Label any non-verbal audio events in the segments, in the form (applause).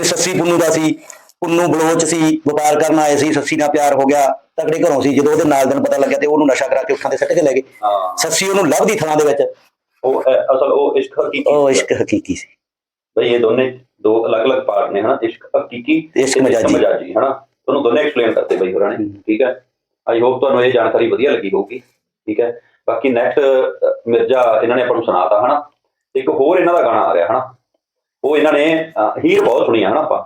ਫਿਰ ਸੱਸੀ ਪੁੰਨੂ ਦਾ ਸੀ ਪੁੰਨੂ ਬਲੋਚ ਸੀ ਵਪਾਰ ਕਰਨ ਆਏ ਸੀ ਸੱਸੀ ਨਾਲ ਪਿਆਰ ਹੋ ਗਿਆ ਤਕੜੇ ਘਰੋਂ ਸੀ ਜਦੋਂ ਉਹਦੇ ਨਾਲ ਦਿਨ ਪਤਾ ਲੱਗਿਆ ਤੇ ਉਹਨੂੰ ਨਸ਼ਾ ਕਰਾ ਕੇ ਉੱਠਾਂ ਤੇ ਸੱਟ ਕੇ ਲੈ ਗਏ। ਸੱਸੀ ਉਹਨੂੰ ਲੱਭਦੀ ਥਾਂ ਦੇ ਵਿੱਚ। ਉਹ ਅ, ਅਸਲ ਉਹ ਇਸ਼ਕ ਹਕੀਕੀ ਉਹ ਸੀ। ਇਸ਼ਕ ਹਕੀਕੀ ਸੀ। ਬਈ ਇਹ ਦੋਨੇ ਦੋ ਅਲੱਗ-ਅਲੱਗ ਪਾਰਟ ਨੇ ਹਨਾ? ਇਸ਼ਕ ਹਕੀਕੀ ਤੇ ਇਸ਼ਕ ਤੇ ਮਜਾਜੀ। ਹਨਾ? ਤੁਹਾਨੂੰ ਦੋਨੇ ਐਕਸਪਲੇਨ ਕਰਤੇ ਬਈ ਹੋਰਾਂ ਨੇ ਹਮ। ਠੀਕ ਹੈ? ਆਈ ਹੋਪ ਤੁਹਾਨੂੰ ਇਹ ਜਾਣਕਾਰੀ ਵਧੀਆ ਲੱਗੀ ਹੋਊਗੀ ਠੀਕ ਹੈ? ਬਾਕੀ ਨੈਕਸਟ ਮਿਰਜ਼ਾ ਇਹਨਾਂ ਨੇ ਆਪਾਂ ਨੂੰ ਸੁਣਾਤਾ ਹਨਾ? ਇੱਕ ਹੋਰ ਇਹਨਾਂ ਦਾ ਗਾਣਾ ਆ ਰਿਹਾ ਹਨਾ? ਉਹ ਇਹਨਾਂ ਨੇ ਹੀਰ ਬਹੁਤ ਸੁਣੀ ਆ ਹਨਾ ਆਪਾਂ।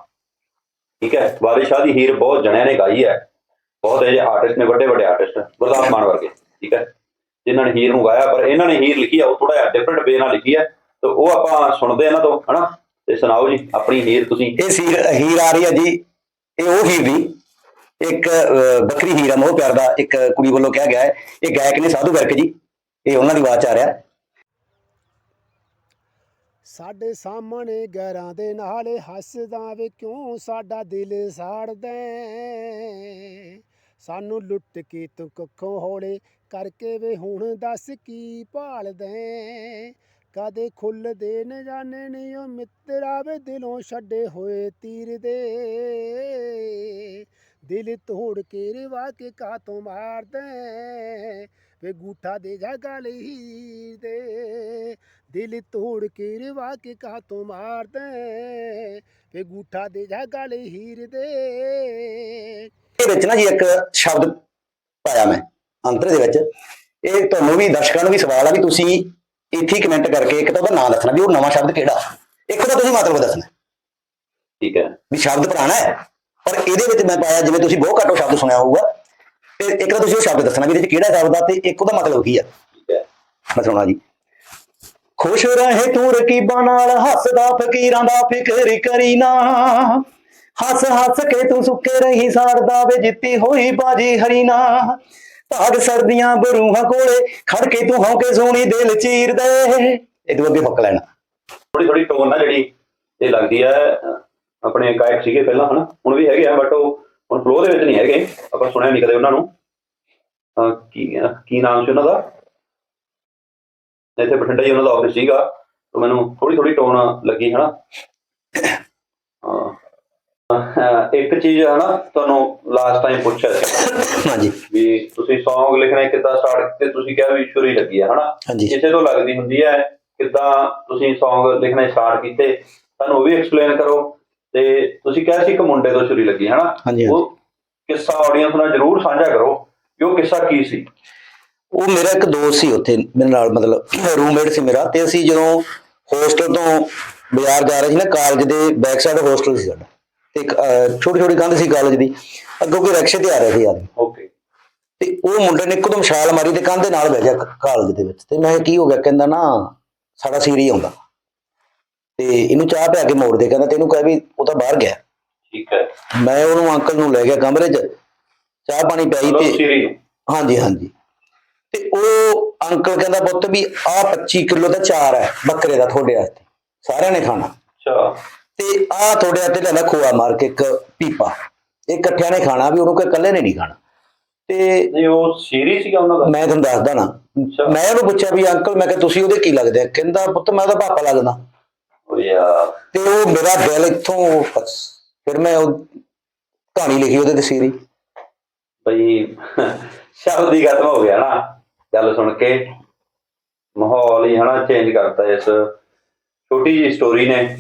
ਠੀਕ ਹੈ ਵਾਰਿਸ ਸ਼ਾਹ ਦੀ ਹੀਰ ਬਹੁਤ ਜਣਿਆਂ ਨੇ ਗਾਈ ਹੈ। ਬਹੁਤ ਇਹ ਆਰਟਿਸਟ ਨੇ ਵੱਡੇ ਵੱਡੇ ਆਰਟਿਸਟ ਗੁਰਦਾਸ ਮਾਨ ਵਰਗੇ ਠੀਕ ਹੈ। ਜਿਨ੍ਹਾਂ ਨੇ ਹੀਰ ਨੂੰ ਗਾਇਆ ਪਰ ਇਹਨਾਂ ਨੇ ਹੀਰ ਲਿਖੀ ਆ ਉਹ ਥੋੜਾ ਜਿਹਾ ਡਿਫਰੈਂਟ ਵੇ ਨਾਲ ਲਿਖੀ ਹੈ। ਤੇ ਉਹ ਆਪਾਂ ਸੁਣਦੇ ਇਹਨਾਂ ਤੋਂ ਹਨਾ। ਤੇ ਸੁਣਾਓ ਜੀ ਆਪਣੀ ਹੀਰ ਤੁਸੀਂ। ਇਹ ਸੀ ਹੀਰ ਆ ਰਹੀ ਹੈ ਜੀ ਇਹ ਉਹ ਹੀਰ ਦੀ ਇੱਕ ਅਹ, ਬੱਕਰੀ ਹੀਰ ਆ ਮੋਹ ਪਿਆਰ ਦਾ ਇੱਕ ਕੁੜੀ ਵੱਲੋਂ ਕਿਹਾ ਗਿਆ ਹੈ। ਇਹ ਗਾਇਕ ਨੇ ਸਾਧੂ ਵਰਕ ਜੀ ਇਹ ਉਹਨਾਂ ਦੀ ਆਵਾਜ਼ 'ਚ ਆ ਰਿਹਾ। ਸਾਡੇ ਸਾਹਮਣੇ ਗਰਾਂ ਦੇ ਨਾਲ ਹੱਸਦਾ ਵੇ, ਕਿਉਂ ਸਾਡਾ ਦਿਲ ਸਾੜਦਾ ਏ? ਸਾਨੂੰ ਲੁੱਟ ਕੇ ਤੂੰ ਕੁੱਖੋਂ ਹੌਲੇ ਕਰਕੇ ਵੇ, ਹੁਣ ਦੱਸ ਕੀ ਭਾਲਦਾ ਏ? ਕਦੇ ਖੁੱਲਦੇ ਨ ਜਾਣੇ ਨੀ, ਉਹ ਮਿੱਤਰਾ ਵੇ, ਦਿਲੋਂ ਛੱਡੇ ਹੋਏ ਤੀਰ ਦੇ ਦਿਲ ਤੋੜ ਕੇ ਰਵਾ ਕੇ ਕਾਤੋਂ ਮਾਰਦਾ ਏ? ਵੇ, ਗੂਠਾ ਦੇ ਜਾ ਗਲ ਹੀਰ ਦੇ ਦਿਲ ਤੋੜ ਕੇ ਰਵਾ ਕੇ ਕਾਤੋਂ ਮਾਰਦਾ ਏ? ਵੇ ਗੂਠਾ ਦੇ ਜਾ ਗਲ ਹੀਰ ਦੇ। ਇਹ ਵਿੱਚ ਨਾ ਜੀ ਇੱਕ ਸ਼ਬਦ ਪਾਇਆ ਮੈਂ ਅੰਤਰ ਦੇ ਵਿੱਚ। ਇਹ ਤੁਹਾਨੂੰ ਵੀ ਦਰਸ਼ਕਾਂ ਨੂੰ ਵੀ ਸਵਾਲ ਆ ਵੀ ਤੁਸੀਂ ਇੱਥੇ ਕਮੈਂਟ ਕਰਕੇ ਇੱਕ ਤਾਂ ਉਹਦਾ ਨਾਮ ਦੱਸਣਾ ਵੀ ਉਹ ਨਵਾਂ ਸ਼ਬਦ ਕਿਹੜਾ? ਇੱਕ ਤਾਂ ਤੁਸੀਂ ਮਤਲਬ ਦੱਸਣਾ। ਠੀਕ ਹੈ। ਵੀ ਸ਼ਬਦ ਪੁਰਾਣਾ ਹੈ ਪਰ ਇਹਦੇ ਵਿੱਚ ਮੈਂ ਪਾਇਆ ਜਿਵੇਂ ਤੁਸੀਂ ਬਹੁਤ ਘੱਟੋ ਸ਼ਬਦ ਸੁਣਿਆ ਹੋਊਗਾ। ਤੇ ਇੱਕ ਤਾਂ ਤੁਸੀਂ ਉਹ ਸ਼ਬਦ ਦੱਸਣਾ ਵੀ ਇਹਦੇ ਵਿੱਚ ਕਿਹੜਾ ਸ਼ਬਦ ਆ ਤੇ ਇੱਕ ਉਹਦਾ ਮਤਲਬ ਕੀ ਆ? ਠੀਕ ਹੈ। ਮੈਂ ਸੁਣਾ ਜੀ। ਖੁਸ਼ ਰਹੇ ਤੂੰ ਰਕੀਬਾਂ ਨਾਲ ਹੱਸਦਾ ਫਕੀਰਾਂ ਦਾ ਫਿਕਰ ਕਰੀ ਨਾ। ਹੱਸ ਹੱਸ ਕੇ ਤੂੰ ਸੁੱਕੇ ਰਹੀ ਸਾੜਦਾ ਵੇ ਜਿੱਤੀ ਹੋਈ ਬਾਜੀ ਹਰੀਨਾ ਭਾਗ ਸਰਦੀਆਂ ਬਰੂਹਾਂ ਕੋਲੇ ਖੜ ਕੇ ਤੂੰ ਹੌਕੇ ਸੋਹਣੀ ਦਿਲ ਚੀਰਦੇ। ਇਹ ਤੋਂ ਅੱਗੇ ਫੱਕ ਲੈਣਾ। ਥੋੜੀ ਥੋੜੀ ਟੋਨ ਨਾ ਜਿਹੜੀ ਇਹ ਲੱਗਦੀ ਹੈ ਆਪਣੇ ਗਾਇਕ ਸੀਗੇ ਪਹਿਲਾਂ ਹਨਾ? ਹੁਣ ਵੀ ਹੈਗੇ ਆ ਬਟ ਉਹ ਹੁਣ ਫਲੋ ਦੇ ਵਿੱਚ ਨਹੀਂ ਹੈਗੇ। ਆਪਾਂ ਸੁਣਿਆ ਨਹੀਂ ਕਦੇ ਉਹਨਾਂ ਨੂੰ। ਅਹ, ਕੀ ਕੀ ਨਾਮ ਸੀ ਉਹਨਾਂ ਦਾ? ਇੱਥੇ ਬਠਿੰਡਾ ਹੀ ਉਹਨਾਂ ਦਾ ਆਫਿਸ ਸੀਗਾ ਤਾਂ ਮੈਨੂੰ ਥੋੜੀ ਥੋੜੀ ਟੋਨ ਲੱਗੀ ਹਨਾ? ਹਾਂ ਇੱਕ ਚੀਜ਼ ਹਨਾ ਤੁਹਾਨੂੰ ਲਾਸਟ ਟਾਈਮ ਪੁੱਛਿਆ ਸੀ ਹਾਂਜੀ। ਵੀ ਤੁਸੀਂ Song ਲਿਖਣੇ ਕਿੱਦਾਂ ਸਟਾਰਟ ਕੀਤੇ ਤੁਸੀਂ ਕਿਹਾ ਵੀ ਸ਼ੁਰੂ ਹੀ ਲੱਗੀ ਆ ਹਨਾ? ਕਿਸੇ ਤੋਂ ਲੱਗਦੀ ਹੁੰਦੀ ਹੈ ਕਿੱਦਾਂ ਤੁਸੀਂ Song ਲਿਖਣੇ ਸਟਾਰਟ ਕੀਤੇ ਤੁਹਾਨੂੰ ਉਹ ਵੀ ਐਕਸਪਲੇਨ ਕਰੋ। ਤੇ ਤੁਸੀਂ ਕਿਹਾ ਸੀ ਇੱਕ ਮੁੰਡੇ ਤੋਂ ਸ਼ੁਰੂ ਲੱਗੀ ਹਨਾ। ਉਹ ਕਿੱਸਾ ਆਡੀਅנס ਨਾਲ ਜ਼ਰੂਰ ਸਾਂਝਾ ਕਰੋ ਕਿ ਉਹ ਕਿੱਸਾ ਕੀ ਸੀ? ਉਹ ਮੇਰਾ ਇੱਕ ਦੋਸਤ ਸੀ ਉੱਥੇ ਮੇਰੇ ਨਾਲ ਮਤਲਬ ਰੂਮਮੇਟ ਸੀ ਮੇਰਾ ਤੇ ਅਸੀਂ ਜਦੋਂ ਹੋਸਟਲ ਤੋਂ ਬਾਜ਼ਾਰ ਜਾ ਰਹੇ ਸੀ ਨਾ ਕਾਲਜ ਦੇ ਬੈਕ ਸਾਈਡ ਹੋਸਟਲ ਸੀ ਸਾਡਾ ਤੇ ਇੱਕ ਛੋਟੀ ਛੋਟੀ ਕੰਧ ਸੀ ਕਾਲਜ ਦੀ ਅੱਗੋਂ ਕੋਈ ਰਕਸ਼ੇ ਤੇ ਆ ਰਿਹਾ ਸੀ ਆਦਮੀ। ਓਕੇ ਤੇ ਉਹ ਮੁੰਡੇ ਨੇ ਇੱਕਦਮ ਛਾਲ ਮਾਰੀ ਤੇ ਕੰਧ ਦੇ ਨਾਲ ਬਹਿ ਗਿਆ ਕਾਲਜ ਦੇ ਵਿੱਚ ਤੇ ਮੈਂ ਕੀ ਹੋ ਗਿਆ? ਕਹਿੰਦਾ ਨਾ ਸਾਡਾ ਸੀਰੀ ਆਉਂਦਾ। ਤੇ ਇਹਨੂੰ ਚਾਹ ਪਿਆ ਕੇ ਮੋੜ ਦੇ ਕਹਿੰਦਾ ਤੈਨੂੰ ਕਹਿ ਵੀ ਉਹ ਤਾਂ ਬਾਹਰ ਗਿਆ। ਠੀਕ ਹੈ। ਮੈਂ ਉਹਨੂੰ ਅੰਕਲ ਨੂੰ ਲੈ ਗਿਆ ਕਮਰੇ 'ਚ ਚਾਹ ਪਾਣੀ ਪਿਆਈ ਤੇ ਹਾਂਜੀ ਹਾਂਜੀ। ਤੇ ਉਹ ਅੰਕਲ ਕਹਿੰਦਾ ਪੁੱਤ ਵੀ ਆਹ 25 ਕਿਲੋ ਦਾ ਚਾਰ ਹੈ ਬੱਕਰੇ ਦਾ ਤੁਹਾਡੇ ਵਾਸਤੇ। ਸਾਰਿਆਂ ਨੇ ਖਾਣਾ। ਅੱਛਾ। ਤੇ ਆਹ ਤੁਹਾਡੇ ਵਾਸਤੇ ਲੈਣਾ ਖੋਆ ਮਾਰ ਕੇ ਇੱਕ ਪੀਪਾ। ਇਹ ਇਕੱਠਿਆਂ ਨੇ ਖਾਣਾ ਵੀ ਉਹਨੂੰ ਕੋਈ ਇਕੱਲੇ ਨੇ ਨਹੀਂ ਖਾਣਾ। ਤੇ ਨਹੀਂ ਉਹ ਸੀਰੀ ਸੀਗਾ ਉਹਨਾਂ ਦਾ? ਮੈਂ ਤੁਹਾਨੂੰ ਦੱਸਦਾ ਨਾ। ਮੈਂ ਉਹਨੂੰ ਪੁੱਛਿਆ ਵੀ ਅੰਕਲ ਮੈਂ ਕਿਹਾ ਤੁਸੀਂ ਉਹਦੇ ਕੀ ਲੱਗਦੇ ਆ? ਕਹਿੰਦਾ ਪੁੱਤ ਮੈਂ ਉਹਦਾ ਪਾਪਾ ਲੱਗਦਾ। ਤੇ ਉਹ ਮੇਰਾ ਦਿਲ ਇੱਥੋਂ ਬਸ। ਫਿਰ ਮੈਂ ਉਹ ਕਹਾਣੀ ਲਿਖੀ ਉਹਦੇ ਤੇ ਸੀਰੀ। ਬਈ ਸ਼ਬਦ ਹੀ ਖਤਮ ਹੋ ਗਿਆ ਨਾ। ਗੱਲ ਸੁਣ ਕੇ ਮਾਹੌਲ ਹੀ ਹਨਾ ਚੇਂਜ ਕਰਤਾ ਇਸ ਛੋਟੀ ਜੀ ਸਟੋਰੀ ਨੇ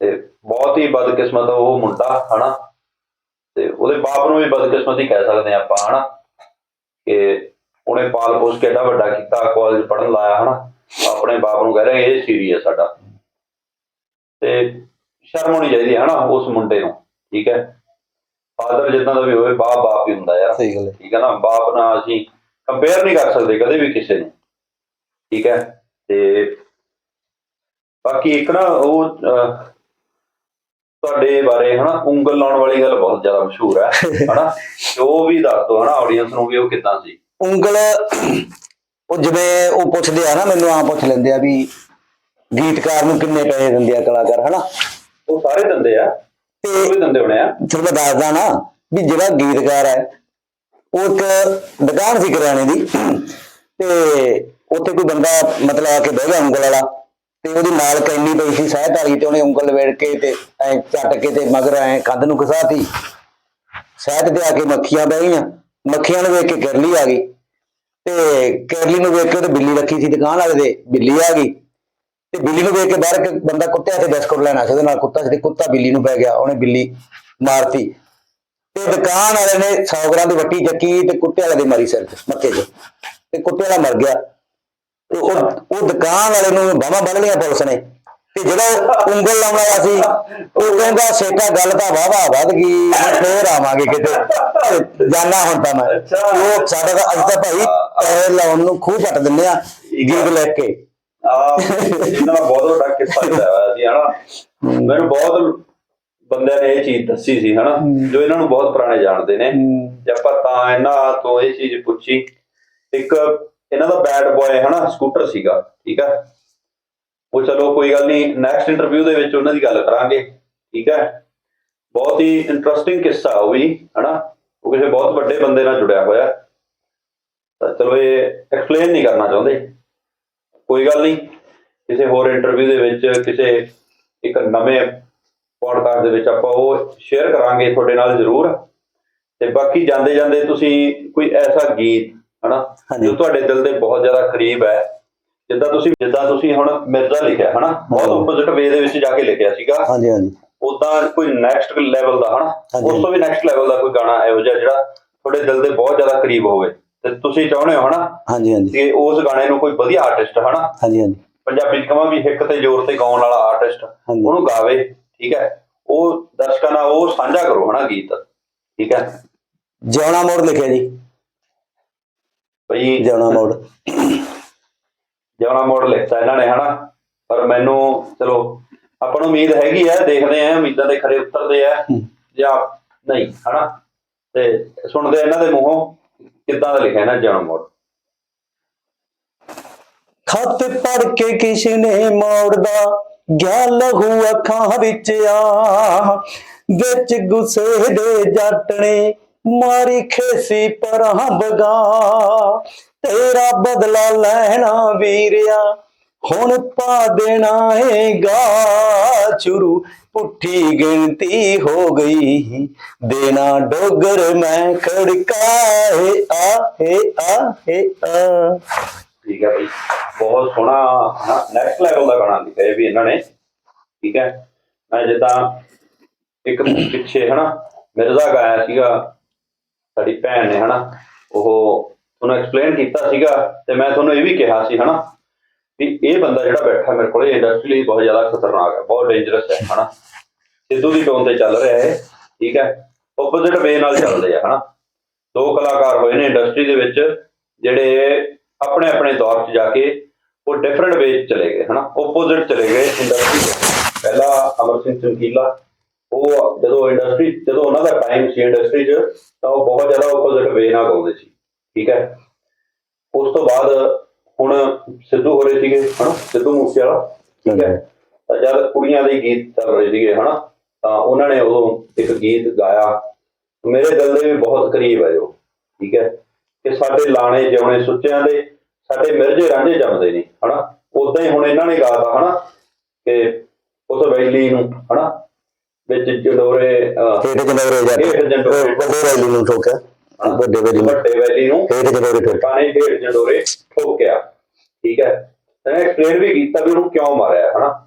ਤੇ ਬਹੁਤ ਹੀ ਬਦਕਿਸਮਤ ਉਹ ਮੁੰਡਾ ਹਨਾ ਤੇ ਉਹਦੇ ਬਾਪ ਨੂੰ ਵੀ ਬਦਕਿਸਮਤ ਹੀ ਕਹਿ ਸਕਦੇ ਆ ਆਪਾਂ ਹਨਾ ਕਿ ਉਹਨੇ ਪਾਲ ਪੋਸ ਕੇ ਏਡਾ ਵੱਡਾ ਕੀਤਾ ਕਾਲਜ ਪੜਨ ਲਾਇਆ ਹਨਾ ਆਪਣੇ ਬਾਪ ਨੂੰ ਕਹਿ ਰਿਹਾ ਇਹ ਸੀਰੀਅਸ ਸਾਡਾ। ਤੇ ਸ਼ਰਮ ਹੋਣੀ ਚਾਹੀਦੀ ਹੈ ਹਨਾ ਉਸ ਮੁੰਡੇ ਨੂੰ ਠੀਕ ਹੈ? ਫਾਦਰ ਜਿੱਦਾਂ ਦਾ ਵੀ ਹੋਵੇ ਬਾਪ ਬਾਪ ਹੀ ਹੁੰਦਾ ਯਾਰ। ਸਹੀ ਗੱਲ ਹੈ। ਠੀਕ ਹੈ ਨਾ? ਬਾਪ ਨਾਲ ਅਸੀਂ ਕੰਪੇਅਰ ਨਹੀਂ ਕਰ ਸਕਦੇ ਕਦੇ ਵੀ ਕਿਸੇ ਨੂੰ। ਠੀਕ ਹੈ? ਤੇ ਬਾਕੀ ਇੱਕ ਨਾ ਉਹ ਤੁਹਾਡੇ ਬਾਰੇ ਹਨਾ ਉਂਗਲ ਲਾਉਣ ਵਾਲੀ ਗੱਲ ਬਹੁਤ ਜ਼ਿਆਦਾ ਮਸ਼ਹੂਰ ਹੈ ਹਨਾ? (laughs) ਤੇ ਉਹ ਵੀ ਦੱਸ ਦਿਓ ਹਨਾ ਆਡੀਅנס ਨੂੰ ਵੀ ਉਹ ਕਿੱਦਾਂ ਸੀ? ਉਂਗਲ ਉਹ ਜਿਵੇਂ ਉਹ ਪੁੱਛਦੇ ਆ ਨਾ ਮੈਨੂੰ ਆ ਪੁੱਛ ਲੈਂਦੇ ਆ ਵੀ ਗੀਤਕਾਰ ਨੂੰ ਕਿੰਨੇ ਪੈਸੇ ਦਿੰਦੇ ਆ ਕਲਾਕਾਰ ਹਨਾ? ਉਹ ਸਾਰੇ ਦਿੰਦੇ ਆ। ਉਹ ਵੀ ਦਿੰਦੇ ਹੋਣੇ ਆ। ਚਲੋ ਮੈਂ ਦੱਸਦਾ ਨਾ ਵੀ ਜਿਹੜਾ ਗੀਤਕਾਰ ਹੈ ਉਹ ਇੱਕ ਦੁਕਾਨ ਸੀ ਕਰਿਆਣੇ ਦੀ, ਤੇ ਉੱਥੇ ਕੋਈ ਬੰਦਾ ਮਤਲਬ ਆ ਕੇ ਬਹਿ ਗਿਆ ਉਂਗਲ ਵਾਲਾ, ਤੇ ਉਹਦੀ ਨਾਲ ਕੈਨੀ ਪਈ ਸੀ ਸਹਿਤ ਤੇ ਉਹਨੇ ਉਂਗਲ ਵੇੜ ਕੇ ਤੇ ਐ ਚੱਟ ਕੇ ਤੇ ਮਗਰ ਐ ਕੰਧ ਨੂੰ ਘਸਾਤੀ। ਸਹਿਤ ਤੇ ਆ ਕੇ ਮੱਖੀਆਂ ਬਹਿ ਗਈਆਂ, ਮੱਖੀਆਂ ਨੂੰ ਵੇਖ ਕੇ ਕਿਰਲੀ ਆ ਗਈ। ਤੇ ਕਿਰਲੀ ਨੂੰ ਵੇਖ ਕੇ ਤੇ ਬਿੱਲੀ ਰੱਖੀ ਸੀ ਦੁਕਾਨ ਵਾਲੇ ਦੇ, ਬਿੱਲੀ ਆ ਗਈ। ਤੇ ਬਿੱਲੀ ਨੂੰ ਵੇਖ ਕੇ ਬਾਹਰ ਇੱਕ ਬੰਦਾ ਕੁੱਤਿਆਂ ਤੇ ਬਿਸਕੁਟ ਲੈਣਾ ਸੀ, ਉਹਦੇ ਨਾਲ ਕੁੱਤਾ ਸੀ ਤੇ ਕੁੱਤਾ ਬਿੱਲੀ ਨੂੰ ਪੈ ਗਿਆ, ਉਹਨੇ ਬਿੱਲੀ ਮਾਰਤੀ। ਤੇ ਦੁਕਾਨ ਵਾਲੇ ਨੇ 100 ਗ੍ਰਾਮ ਦੀ ਵੱਟੀ ਚੱਕੀ ਤੇ ਕੁੱਤੇ ਵਾਲੇ ਦੀ ਮਾਰੀ ਸਿਰ 'ਚ ਮੱਥੇ 'ਚ ਤੇ ਕੁੱਤੇ ਵਾਲਾ ਮਰ ਗਿਆ। ਤੇ ਉਹ ਉਹ ਦੁਕਾਨ ਵਾਲੇ ਨੂੰ ਬਾਹਾਂ ਬੰਨ ਲਿਆ ਪੁਲਿਸ ਨੇ। ਤੇ ਜਿਹੜਾ ਉਂਗਲ ਲਾਉਣ ਵਾਲਾ ਸੀ ਉਹ ਕਹਿੰਦਾ ਸੇਕਾ ਗੱਲ ਤਾਂ ਵਾਵਾ ਵੱਧ ਗਈ ਫੇਰ ਆਵਾਂਗੇ ਕਿਤੇ। ਤੇ ਜਾਣਾ ਹੁਣ ਤਾਂ ਮੈਂ। ਉਹ ਸਾਡਾ ਤਾਂ ਅੱਜ ਤਾਂ ਭਾਈ ਪੈਸੇ ਲਾਉਣ ਨੂੰ ਖੂਹ ਪੱਟ ਦਿੰਦੇ ਆ ਗੀਤ ਲੈ ਕੇ। ਆ ਇਹਨਾਂ ਬਹੁਤ ਵੱਡਾ ਕਿੱਸਾ ਹੋਇਆ ਸੀ ਹਨਾ? ਮੈਨੂੰ ਬਹੁਤ ਬੰਦਿਆਂ ਨੇ ਇਹ ਚੀਜ਼ ਦੱਸੀ ਸੀ ਹਨਾ ਜੋ ਇਹਨਾਂ ਨੂੰ ਬਹੁਤ ਪੁਰਾਣੇ ਜਾਣਦੇ ਨੇ। ਜੇ ਆਪਾਂ ਤਾਂ ਇਹਨਾਂ ਤੋਂ ਇਹ ਚੀਜ਼ ਪੁੱਛੀ ਇੱਕ ਇਹਨਾਂ ਦਾ ਬੈਡ ਬॉय ਹਨਾ ਸਕੂਟਰ ਸੀਗਾ ਠੀਕ ਹੈ ਉਹ ਚਲੋ ਕੋਈ ਗੱਲ ਨਹੀਂ ਨੈਕਸਟ ਇੰਟਰਵਿਊ ਦੇ ਵਿੱਚ ਉਹਨਾਂ ਦੀ ਗੱਲ ਕਰਾਂਗੇ ਠੀਕ ਹੈ ਬਹੁਤ ਹੀ ਇੰਟਰਸਟਿੰਗ ਕਿੱਸਾ ਉਹ ਵੀ ਹਨਾ ਉਹ ਕਿਸੇ ਬਹੁਤ ਵੱਡੇ ਬੰਦੇ ਨਾਲ ਜੁੜਿਆ ਹੋਇਆ। ਤਾਂ ਚਲੋ ਇਹ ਐਕਸਪਲੇਨ ਨਹੀਂ ਕਰਨਾ ਚਾਹੁੰਦੇ। ਕੋਈ ਗੱਲ ਨਹੀਂ ਕਿਸੇ ਹੋਰ ਇੰਟਰਵਿਊ ਦੇ ਵਿੱਚ ਕਿਸੇ ਇੱਕ ਨਵੇਂ ਪੋਡਕਾਸਟ ਦੇ ਵਿੱਚ ਆਪਾਂ ਉਹ ਸ਼ੇਅਰ ਕਰਾਂਗੇ ਤੁਹਾਡੇ ਨਾਲ ਜ਼ਰੂਰ ਤੇ ਬਾਕੀ ਜਾਂਦੇ ਜਾਂਦੇ ਤੁਸੀਂ ਕੋਈ ਐਸਾ ਗੀਤ ਹਨਾ। ਜੋ ਤੁਹਾਡੇ ਦਿਲ ਦੇ ਬਹੁਤ ਜ਼ਿਆਦਾ ਕਰੀਬ ਹੈ ਜਿੱਦਾਂ ਤੁਸੀਂ ਜਿੱਦਾਂ ਤੁਸੀਂ ਹੁਣ ਮਿਰਜ਼ਾ ਲਿਖਿਆ ਹਨਾ ਬਹੁਤ। ਆਪੋਜ਼ਿਟ ਵੇ ਦੇ ਵਿੱਚ ਜਾ ਕੇ ਲਿਖਿਆ ਸੀਗਾ ਹਾਂਜੀ ਹਾਂਜੀ ਉਦਾਂ ਕੋਈ ਨੈਕਸਟ ਲੈਵਲ ਦਾ ਹਨਾ। ਉਸ ਤੋਂ ਵੀ ਨੈਕਸਟ ਲੈਵਲ ਦਾ ਕੋਈ ਗਾਣਾ ਇਹੋ ਜਿਹਾ ਜਿਹੜਾ ਤੁਹਾਡੇ ਦਿਲ ਦੇ ਬਹੁਤ ਜ਼ਿਆਦਾ ਕਰੀਬ ਹੋਵੇ ਤੇ ਤੁਸੀਂ ਚਾਹੁੰਦੇ ਹੋ ਹਨਾ ਹਾਂਜੀ ਹਾਂਜੀ ਕਿ ਉਸ ਗਾਣੇ ਨੂੰ ਕੋਈ ਵਧੀਆ ਆਰਟਿਸਟ ਹਨਾ ਹਾਂਜੀ ਹਾਂਜੀ ਪੰਜਾਬੀ ਕਹਾਂ ਵੀ ਹਿੱਕ ਤੇ ਜ਼ੋਰ ਤੇ ਗਾਉਣ ਵਾਲਾ ਆਰਟਿਸਟ। ਉਹਨੂੰ ਗਾਵੇ ਠੀਕ ਹੈ? ਉਹ ਦਰਸ਼ਕਾਂ ਨਾਲ ਉਹ ਸਾਂਝਾ ਕਰੋ ਹਨਾ ਗੀਤ? ਠੀਕ ਹੈ? ਜਿਉਣਾ ਮੋੜ ਲਿਖਿਆ ਜੀ। ਭਈ ਜਿਉਣਾ ਮੋੜ। ਜਿਉਣਾ ਮੋੜ ਲਿਖਤਾ ਇਹਨਾਂ ਨੇ ਹਨਾ? ਪਰ ਮੈਨੂੰ ਚਲੋ ਆਪਾਂ ਨੂੰ ਉਮੀਦ ਹੈਗੀ ਆ ਦੇਖਦੇ ਆ ਉਮੀਦਾਂ ਦੇ ਖਰੇ ਉਤਰਦੇ ਆ। ਜਾਂ ਨਹੀਂ ਹਨਾ? ਤੇ ਸੁਣਦੇ ਇਹਨਾਂ ਦੇ ਮੂੰਹੋਂ ਕਿੱਦਾਂ ਦਾ ਲਿਖਿਆ ਇਹਨਾਂ ਜਿਉਣਾ ਮੋੜ? ਖਤ ਪੜ ਕੇ ਕਿਸ ਨੇ ਮੋੜਦਾ ਗਿਆ ਲਹੂ ਅੱਖਾਂ ਵਿੱਚ ਆ। ਵਿੱਚ ਗੁੱਸੇ ਦੇ ਜੱਟ ਨੇ ਮਾਰੀ ਖੇਸੀ ਪਰਾਂ ਬਗਾ। ਤੇਰਾ ਬਦਲਾ ਲੈਣਾ ਵੀਰਿਆ, ਹੁਣ ਪਾ ਦੇਣਾ ਏਗਾ ਚੁਰੂ ਪੁੱਠੀ ਗਿਣਤੀ ਹੋ ਗਈ। ਦੇਣਾ ਡੋਗਰ ਮੈਂ ਖੜਕਾਏ ਆਹੇ ਆਹੇ ਆ। ਠੀਕ ਹੈ ਭਾਈ ਬਹੁਤ ਸੋਹਣਾ ਨੈਕਸਟ ਲੈਵਲ ਦਾ ਗਾਣਾ ਲਿਖਿਆ ਇਹ ਵੀ ਇਹਨਾਂ ਨੇ। ਠੀਕ ਹੈ। ਮੈਂ ਜਿੱਦਾਂ ਇੱਕ ਪਿੱਛੇ, ਹਨਾ, ਮਿਰਜ਼ਾ ਗਾਇਆ ਸੀਗਾ, ਸਾਡੀ ਭੈਣ ਨੇ, ਹਨਾ, ਉਹ ਉਹਨੂੰ ਐਕਸਪਲੇਨ ਕੀਤਾ ਸੀਗਾ ਤੇ ਮੈਂ ਤੁਹਾਨੂੰ ਇਹ ਵੀ ਕਿਹਾ ਸੀ, ਹਨਾ, ਵੀ ਇਹ ਬੰਦਾ ਜਿਹੜਾ ਬੈਠਾ ਮੇਰੇ ਕੋਲੇ ਇੰਡਸਟਰੀ ਲਈ ਬਹੁਤ ਜ਼ਿਆਦਾ ਖਤਰਨਾਕ ਹੈ, ਬਹੁਤ ਡੇਂਜਰਸ ਹੈ, ਹਨਾ। ਸਿੱਧੂ ਦੀ ਟੋਨ ਤੇ ਚੱਲ ਰਿਹਾ ਹੈ ਠੀਕ ਹੈ। ਆਪੋਜ਼ਿਟ ਵੇ ਨਾਲ ਚੱਲਦੇ ਆ, ਹਨਾ। ਦੋ ਕਲਾਕਾਰ ਹੋਏ ਨੇ ਇੰਡਸਟਰੀ ਦੇ ਵਿੱਚ, ਜਿਹੜੇ ਆਪਣੇ ਆਪਣੇ ਦੌਰ 'ਚ ਜਾ ਕੇ ਉਹ ਡਿਫਰੈਂਟ ਵੇ ਚਲੇ ਗਏ ਹਨਾ? ਆਪੋਜ਼ਿਟ ਚਲੇ ਗਏ ਇੰਡਸਟਰੀ ਪਹਿਲਾ ਅਮਰ ਸਿੰਘ ਚਮਕੀਲਾ ਉਹ ਜਦੋਂ ਇੰਡਸਟਰੀ ਜਦੋਂ ਉਹਨਾਂ ਦਾ ਟਾਈਮ ਸੀ ਇੰਡਸਟਰੀ 'ਚ ਤਾਂ ਉਹ ਬਹੁਤ ਜ਼ਿਆਦਾ ਆਪੋਜ਼ਿਟ ਵੇ ਨਾਲ ਗਾਉਂਦੇ ਸੀ ਠੀਕ ਹੈ? ਉਸ ਤੋਂ ਬਾਅਦ ਹੁਣ ਸਿੱਧੂ ਹੋ ਰਹੇ ਸੀਗੇ ਹਨਾ? ਸਿੱਧੂ ਮੂਸੇ ਵਾਲਾ ਠੀਕ ਹੈ? ਤਾਂ ਜਦ ਕੁੜੀਆਂ ਦੇ ਗੀਤ ਚੱਲ ਰਹੇ ਸੀਗੇ ਹਨਾ? ਤਾਂ ਉਹਨਾਂ ਨੇ ਉਦੋਂ ਇੱਕ ਗੀਤ ਗਾਇਆ ਮੇਰੇ ਦਿਲ ਦੇ ਵੀ ਬਹੁਤ ਕਰੀਬ ਹੈ ਉਹ ਠੀਕ ਹੈ? ਕਿ ਸਾਡੇ ਲਾਣੇ ਜਿਉਣੇ ਸੁੱਚਿਆਂ ਦੇ ਸਾਡੇ ਮਿਰਜੇ ਰਾਂਝੇ ਜੰਮਦੇ ਨੇ ਹਨਾ? ਉਦਾਂ ਹੀ ਹੁਣ ਇਹਨਾਂ ਨੇ ਗਾਤਾ ਹਨਾ? ਕਿ ਉਸ ਵੈਲੀ ਨੂੰ ਹਨਾ? ਵਿੱਚ ਜਡੋਰੇ ਹੇਠ ਹੇਠ ਜੰਡੋਰੇ। ਵੱਡੇ ਵੈਲੀ ਨੂੰ ਠੋਕਿਆ। ਵੱਡੇ ਵੈਲੀ ਨੂੰ। ਵੱਡੇ ਵੈਲੀ ਨੂੰ। ਹੇਠ ਠੋਕਿਆ। ਪਾਣੀ ਢੇੜ ਜਡੋਰੇ ਠੋਕਿਆ। ਠੀਕ ਹੈ? ਤਾਂ ਐਕਸਪਲੇਨ ਵੀ ਕੀਤਾ ਵੀ ਉਹਨੂੰ ਕਿਉਂ ਮਾਰਿਆ ਹਨਾ?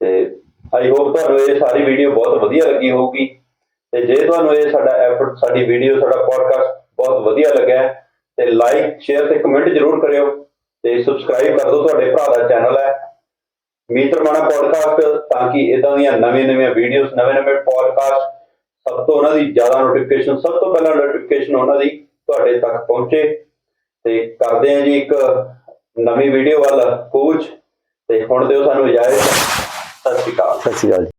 ਤੇ ਆਈ ਹੋਪ ਤੁਹਾਨੂੰ ਇਹ ਸਾਰੀ ਵੀਡੀਓ ਬਹੁਤ ਵਧੀਆ ਲੱਗੀ ਹੋਊਗੀ। ਤੇ ਜੇ ਤੁਹਾਨੂੰ ਇਹ ਸਾਡਾ ਐਫਰਟ ਸਾਡੀ ਵੀਡੀਓ ਸਾਡਾ ਪੋਡਕਾਸਟ ਬਹੁਤ ਵਧੀਆ ਲੱਗਿਆ ਤੇ ਲਾਈਕ ਸ਼ੇਅਰ ਤੇ ਕਮੈਂਟ ਜ਼ਰੂਰ ਕਰਿਓ ਤੇ ਸਬਸਕ੍ਰਾਈਬ ਕਰ ਦਿਓ ਤੁਹਾਡੇ ਭਰਾ ਦਾ ਚੈਨਲ ਹੈ। ਮੀਟਰ ਮਾਣਾ ਪੋਡਕਾਸਟ ਤਾਂ ਕਿ ਇਦਾਂ ਦੀਆਂ ਨਵੀਆਂ-ਨਵੀਆਂ ਵੀਡੀਓਜ਼ ਨਵੇਂ-ਨਵੇਂ ਪੋਡਕਾਸਟ ਸਭ ਤੋਂ ਉਹਨਾਂ ਦੀ ਜ਼ਿਆਦਾ ਨੋਟੀਫਿਕੇਸ਼ਨ ਸਭ ਤੋਂ ਪਹਿਲਾਂ ਨੋਟੀਫਿਕੇਸ਼ਨ ਉਹਨਾਂ ਦੀ ਤੁਹਾਡੇ ਤੱਕ ਪਹੁੰਚੇ। ਤੇ ਕਰਦੇ ਹਾਂ ਜੀ ਇੱਕ ਨਵੀਂ ਵੀਡੀਓ ਵੱਲ ਕੋਚ। ਤੇ ਹੁਣ ਦਿਓ ਸਾਨੂੰ ਇਜਾਜ਼ਤ। ਸਤਿ ਸ਼੍ਰੀ ਅਕਾਲ। ਸਤਿ ਸ਼੍ਰੀ ਅਕਾਲ ਜੀ।